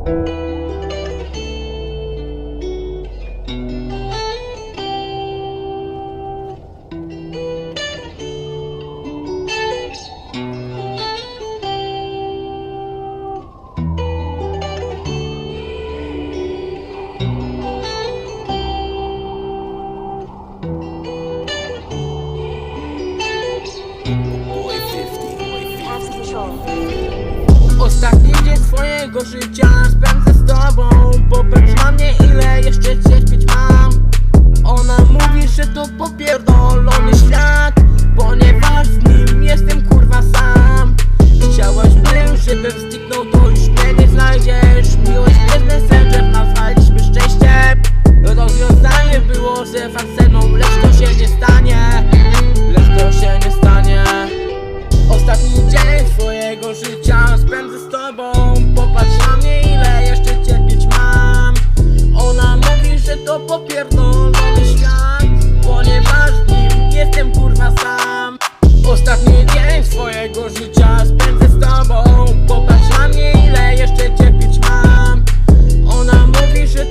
Boy 50. Boy 50. Pass control. Ostatni dzień swojego życia spędzę z tobą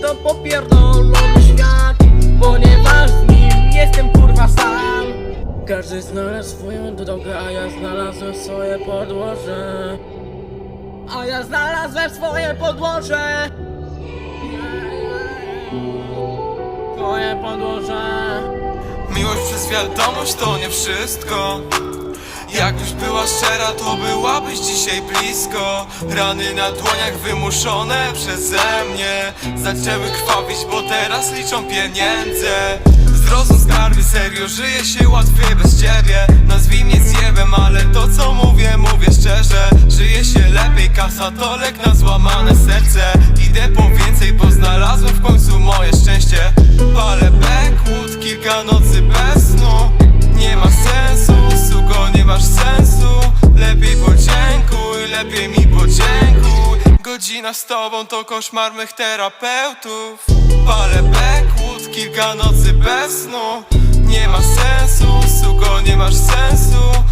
to popierdolony świat Ponieważ w nim jestem kurwa sam. Każdy znalazł swoją drogę, a ja znalazłem swoje podłoże. A ja znalazłem swoje podłoże. Swoje podłoże. Miłość przez wiadomość to nie wszystko Jakbyś była szczera, to byłabyś dzisiaj blisko. Rany na dłoniach wymuszone przeze mnie. Zaczęły krwawić, bo teraz liczą pieniądze Zrozum skarby, serio, żyje się łatwiej bez ciebie. Nazwij mnie zjebem, ale to co mówię, mówię szczerze. Żyje się lepiej, kasa to lek na złamane serce. Idę po więcej, bo podziękuj. Godzina z tobą to koszmar mych terapeutów. Palę backwood, kilka nocy bez snu. Nie ma sensu, suko, nie masz sensu